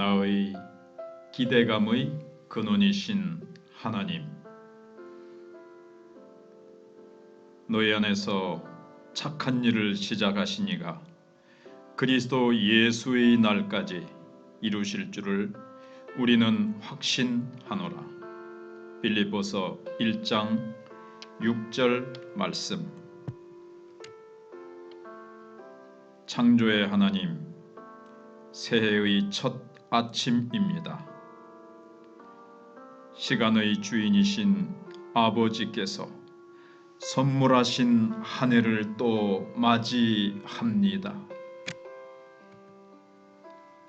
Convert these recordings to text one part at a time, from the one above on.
나의 기대감의 근원이신 하나님 너희 안에서 착한 일을 시작하시니가 그리스도 예수의 날까지 이루실 줄을 우리는 확신하노라. 빌립보서 1장 6절 말씀. 창조의 하나님 새해의 첫 아침입니다. 시간의 주인이신 아버지께서 선물하신 한 해를 또 맞이합니다.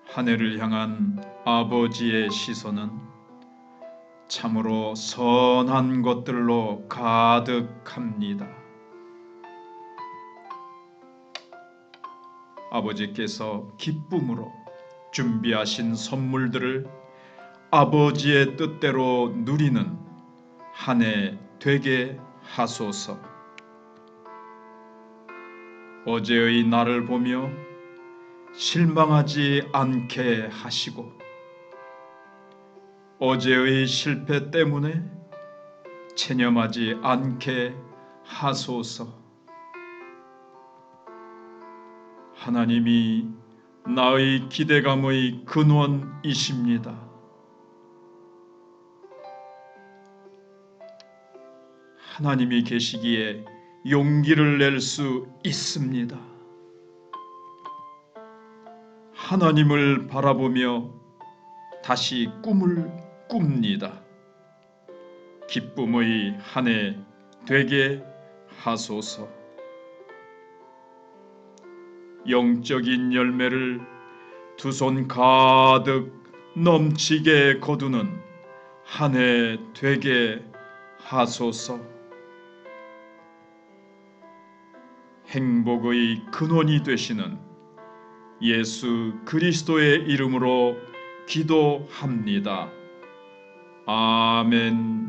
한 해를 향한 아버지의 시선은 참으로 선한 것들로 가득합니다. 아버지께서 기쁨으로 준비하신 선물들을 아버지의 뜻대로 누리는 한 해 되게 하소서. 어제의 나를 보며 실망하지 않게 하시고 어제의 실패 때문에 체념하지 않게 하소서. 하나님이 나의 기대감의 근원이십니다. 하나님이 계시기에 용기를 낼 수 있습니다. 하나님을 바라보며 다시 꿈을 꿉니다. 기쁨의 한 해 되게 하소서. 영적인 열매를 두 손 가득 넘치게 거두는 한 해 되게 하소서. 행복의 근원이 되시는 예수 그리스도의 이름으로 기도합니다. 아멘.